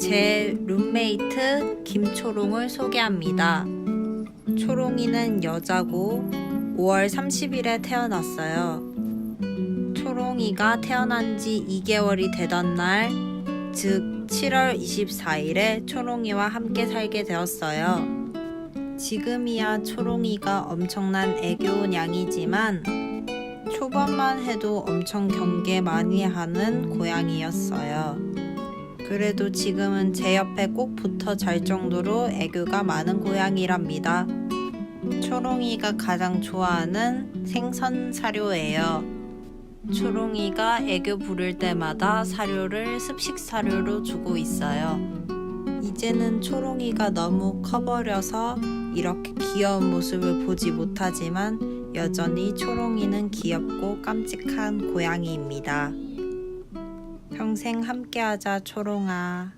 제 룸메이트 김초롱을 소개합니다. 초롱이는 여자고 5월 30일에 태어났어요. 초롱이가 태어난 지 2개월이 되던 날, 즉 7월 24일에 초롱이와 함께 살게 되었어요. 지금이야 초롱이가 엄청난 애교냥이지만 초반만 해도 엄청 경계 많이 하는 고양이였어요. 그래도 지금은 제 옆에 꼭 붙어 잘 정도로 애교가 많은 고양이랍니다. 초롱이가 가장 좋아하는 생선 사료예요. 초롱이가 애교 부를 때마다 사료를 습식 사료로 주고 있어요. 이제는 초롱이가 너무 커버려서 이렇게 귀여운 모습을 보지 못하지만 여전히 초롱이는 귀엽고 깜찍한 고양이입니다. 평생 함께하자 초롱아.